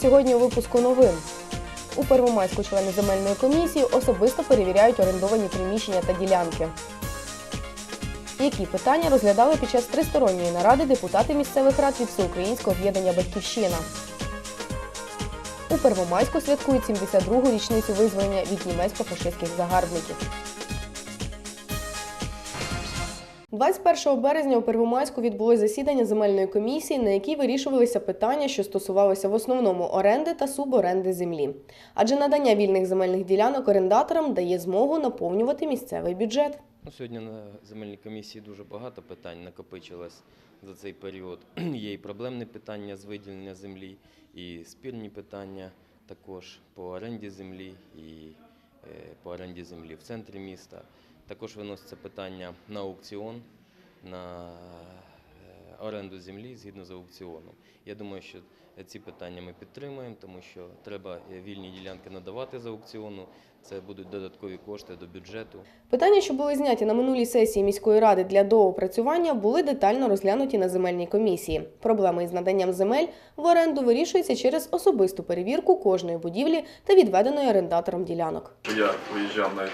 сьогодні у випуску новин. У Первомайську члени земельної комісії особисто перевіряють орендовані приміщення та ділянки. Які питання розглядали під час тристоронньої наради депутати місцевих рад від Всеукраїнського об'єднання Батьківщина? У Первомайську святкують 72-гу річницю визволення від німецько-фашистських загарбників. 21 березня у Первомайську відбулось засідання земельної комісії, на якій вирішувалися питання, що стосувалися в основному оренди та суборенди землі. Адже надання вільних земельних ділянок орендаторам дає змогу наповнювати місцевий бюджет. Ну, сьогодні на земельній комісії дуже багато питань накопичилось за цей період. Є і проблемні питання з виділення землі, і спірні питання також по оренді землі і е, по оренді землі в центрі міста. Також виноситься питання на аукціон, на е, оренду землі згідно з аукціоном. Я думаю, що ці питання ми підтримуємо, тому що треба е, вільні ділянки надавати з аукціону. Це будуть додаткові кошти до бюджету. Питання, що були зняті на минулій сесії міської ради для доопрацювання, були детально розглянуті на земельній комісії. Проблеми із наданням земель в оренду вирішуються через особисту перевірку кожної будівлі та відведеної орендатором ділянок. Я выезжал на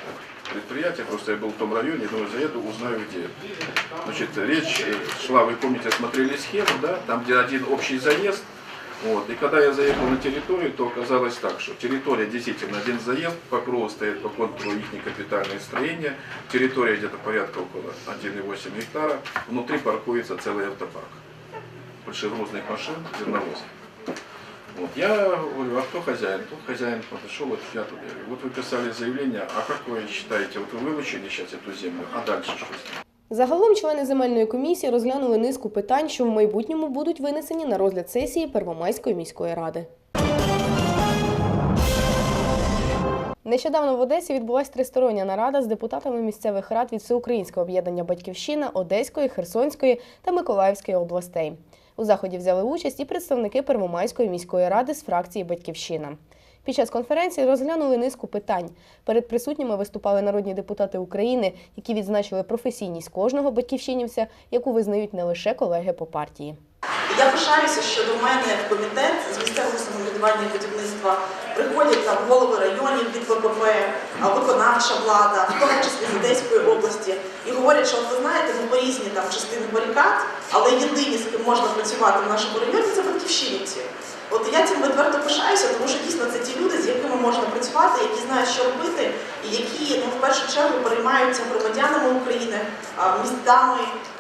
это предприятие, просто я был в том районе, думаю, заеду, узнаю где. Значит, речь э, шла, вы помните, смотрели схему, да, там где один общий заезд. Вот. И когда я заехал на территорию, то оказалось так, что территория действительно один заезд, покров стоит по контуру их капитальное строение, территория где-то порядка около 1,8 гектара, внутри паркуется целый автопарк большегрузных машин, зерновозов. Вот. Я говорю, а кто хозяин? Тут хозяин подошел, вот я тут. Я говорю, вот вы писали заявление, а как вы считаете, вот вы вылучили сейчас эту землю, а дальше что с ней? Загалом члени земельної комісії розглянули низку питань, що в майбутньому будуть винесені на розгляд сесії Первомайської міської ради. Нещодавно в Одесі відбулася тристороння нарада з депутатами місцевих рад від Всеукраїнського об'єднання Батьківщина, Одеської, Херсонської та Миколаївської областей. У заході взяли участь і представники Первомайської міської ради з фракції Батьківщина. Під час конференції розглянули низку питань. Перед присутніми виступали народні депутати України, які відзначили професійність кожного батьківщинівця, яку визнають не лише колеги по партії. Я пишаюся, що до мене в комітет з місцевого самоврядування будівництва приходять там голови районів від ВПП, виконавча влада, в тому числі з Одеської області, і говорять, що ви знаєте, ми по різні там частини барикад, але єдині, з ким можна працювати в нашому районі, це батьківщинівці. От я цим відверто пишаюся, тому що дійсно це ті люди, з якими можна працювати, які знають, що робити, і які ну, в першу чергу переймаються громадянами України, містами,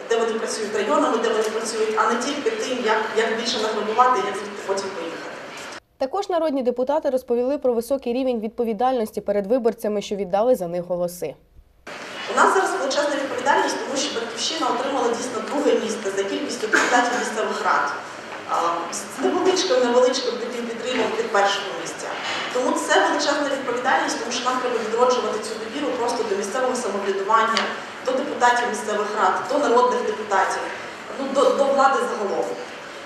де вони працюють, районами, де вони працюють, а не тільки тим, як, як більше награбувати, як потім поїхати. Також народні депутати розповіли про високий рівень відповідальності перед виборцями, що віддали за них голоси. У нас зараз величезна відповідальність, тому що батьківщина отримала дійсно друге місце за кількістю депутатів місцевих рад. З невеличким, невеличким таким підтримом від першого місця. Тому це величезна відповідальність, тому що нам треба відроджувати цю довіру просто до місцевого самоврядування, до депутатів місцевих рад, до народних депутатів, ну до, до влади загалом.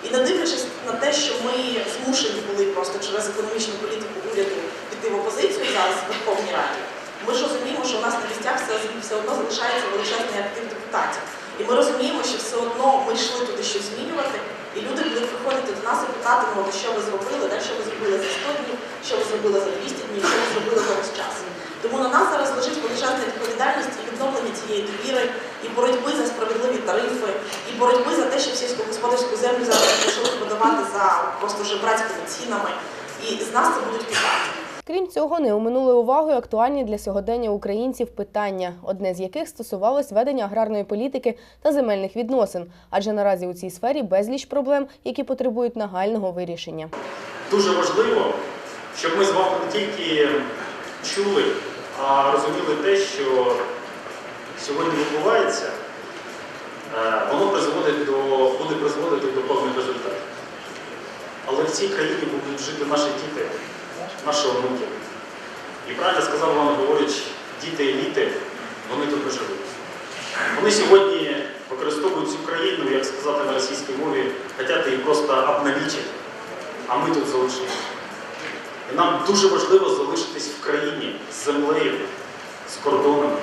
І не дивлячись на те, що ми змушені були просто через економічну політику уряду піти в опозицію зараз в Верховній Раді, ми ж розуміємо, що у нас на місцях все, все одно залишається величезний актив депутатів. І ми розуміємо, що все одно ми йшли туди щось змінювати, і люди будуть приходити до нас і питати, що ви зробили, да, що ви зробили за 100 днів, що ви зробили за 200 днів, що ви зробили за весь час. Тому на нас зараз лежить величезна відповідальність і відновлення цієї довіри, і боротьби тарифи, і боротьби за те, щоб сільськогосподарську землю зараз почали продавати за просто жебрацькими цінами. І з нас це будуть питати. Крім цього, не оминули увагою актуальні для сьогодення українців питання, одне з яких стосувалось ведення аграрної політики та земельних відносин, адже наразі у цій сфері безліч проблем, які потребують нагального вирішення. дуже важливо, щоб ми з вами не тільки чули, а розуміли те, що сьогодні відбувається, воно призводить до, буде призводити до певних результатів. Але в цій країні будуть жити наші діти, наші онуки. І правильно сказав Іван Григорович, діти еліти, вони тут не живуть. Вони сьогодні використовують цю країну, як сказати на російській мові, хочуть її просто обналічити а ми тут залишилися. І нам дуже важливо залишитись в країні з землею, з кордонами,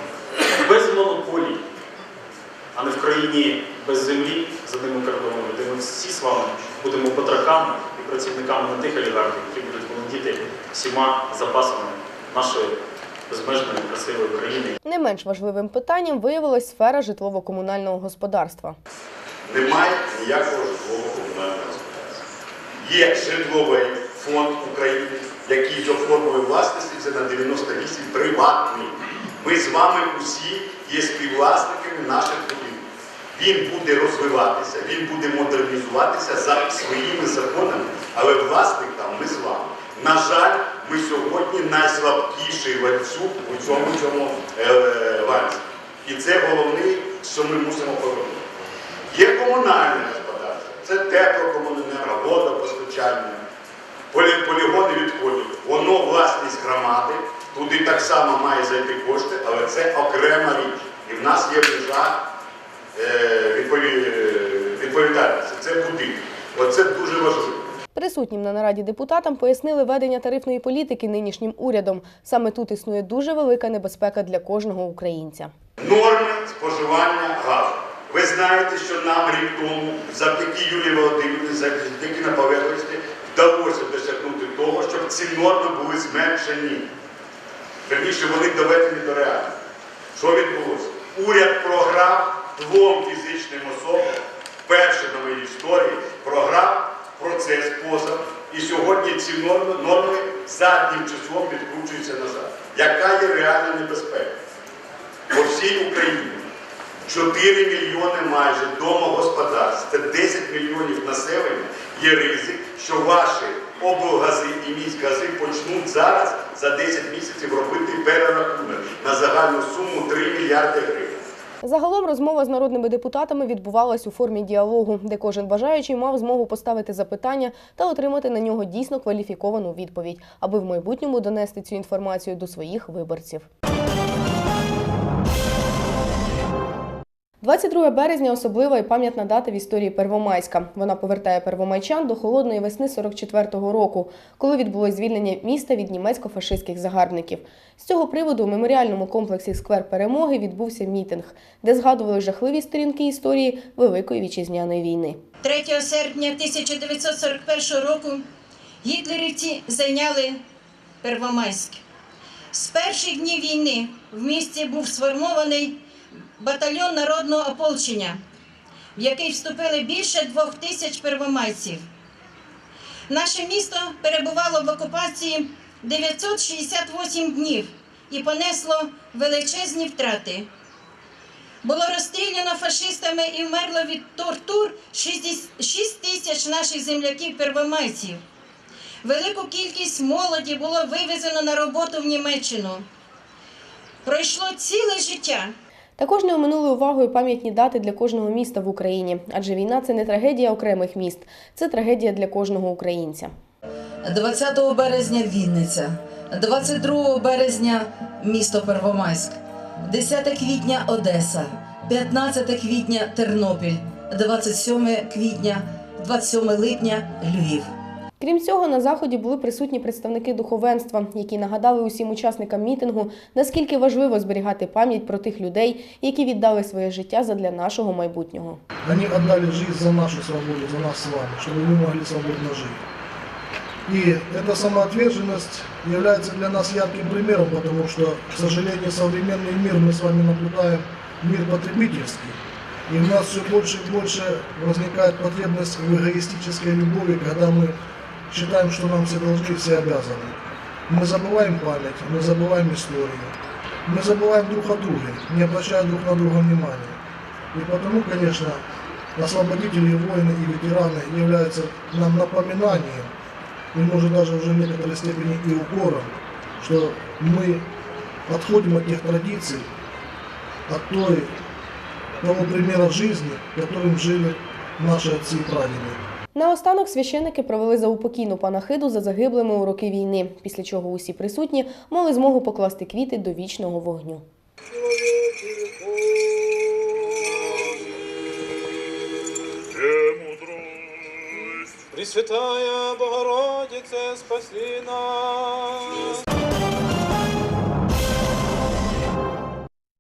а не в країні без землі за тими кордонами, де ми всі з вами будемо батраками і працівниками не тих олігархів, які будуть володіти всіма запасами нашої безмежної красивої країни. Не менш важливим питанням виявилась сфера житлово-комунального господарства. Немає ніякого житлового комунального господарства. Є житловий фонд України, який за формою власності це на 98 приватний. Ми з вами усі є співвласниками наших будинків. Він буде розвиватися, він буде модернізуватися за своїми законами, але власник там ми з вами. На жаль, ми сьогодні найслабкіший ланцюг у цьому цьому е, ланці. І це головне, що ми мусимо повернути. Є комунальне господарство, це теплокомуненерго, водопостачання, полі- полігони відходів. Воно власність громади, туди так само має зайти кошти, але це окрема річ. І в нас є межа е, відпові- відповідальності. Це будинок. Оце дуже важливо. Присутнім на нараді депутатам пояснили ведення тарифної політики нинішнім урядом. Саме тут існує дуже велика небезпека для кожного українця. Норми споживання газу. Ви знаєте, що нам рік тому, завдяки Юлії Володимирівні, завдяки наполегливості, вдалося досягнути того, щоб ці норми були зменшені. Верніше, вони доведені до реальності. Що відбулося? Уряд програв двом фізичним особам, вперше на моїй історії, програв процес позов. І сьогодні ці норми, норми заднім числом відкручуються назад. Яка є реальна небезпека? по всій Україні. 4 мільйони майже домогосподарств, це 10 мільйонів населення. Є ризик, що ваші облгази і міськгази почнуть зараз за 10 місяців робити перерахунок на загальну суму 3 мільярди гривень. Загалом розмова з народними депутатами відбувалась у формі діалогу, де кожен бажаючий мав змогу поставити запитання та отримати на нього дійсно кваліфіковану відповідь, аби в майбутньому донести цю інформацію до своїх виборців. 22 березня особлива і пам'ятна дата в історії Первомайська. Вона повертає первомайчан до холодної весни 44-го року, коли відбулось звільнення міста від німецько-фашистських загарбників. З цього приводу у меморіальному комплексі Сквер Перемоги відбувся мітинг, де згадували жахливі сторінки історії Великої вітчизняної війни. 3 серпня 1941 року гітлерівці зайняли Первомайськ. З перших днів війни в місті був сформований батальйон народного ополчення, в який вступили більше двох тисяч первомайців. Наше місто перебувало в окупації 968 днів і понесло величезні втрати. Було розстріляно фашистами і вмерло від тортур 6 тисяч наших земляків-первомайців. Велику кількість молоді було вивезено на роботу в Німеччину. Пройшло ціле життя. Також не оминули увагою пам'ятні дати для кожного міста в Україні, адже війна це не трагедія окремих міст, це трагедія для кожного українця. 20 березня Вінниця, 22 березня місто Первомайськ, 10 квітня Одеса, 15 квітня Тернопіль, 27 квітня, 27 липня Львів. Крім цього, на заході були присутні представники духовенства, які нагадали усім учасникам мітингу, наскільки важливо зберігати пам'ять про тих людей, які віддали своє життя задля нашого майбутнього. Они отдали жизнь за нашу свободу, за нас с вами, чтобы мы могли свободно жить. И эта самоотверженность является для нас ярким примером, потому что, к сожалению, современный мир мы с вами наблюдаем мир потребительский. И у нас все больше и больше возникает потребность в эгоистической любови, когда мы считаем, что нам все должны, все обязаны. Мы забываем память, мы забываем историю. Мы забываем друг о друге, не обращая друг на друга внимания. И потому, конечно, освободители, воины и ветераны являются нам напоминанием, и может даже уже в некоторой степени и укором, что мы отходим от тех традиций, от той, того примера жизни, которым жили наши отцы и прадеды. Наостанок священики провели заупокійну панахиду за загиблими у роки війни, після чого усі присутні мали змогу покласти квіти до вічного вогню. Пресвятая Богородице, спаси нас.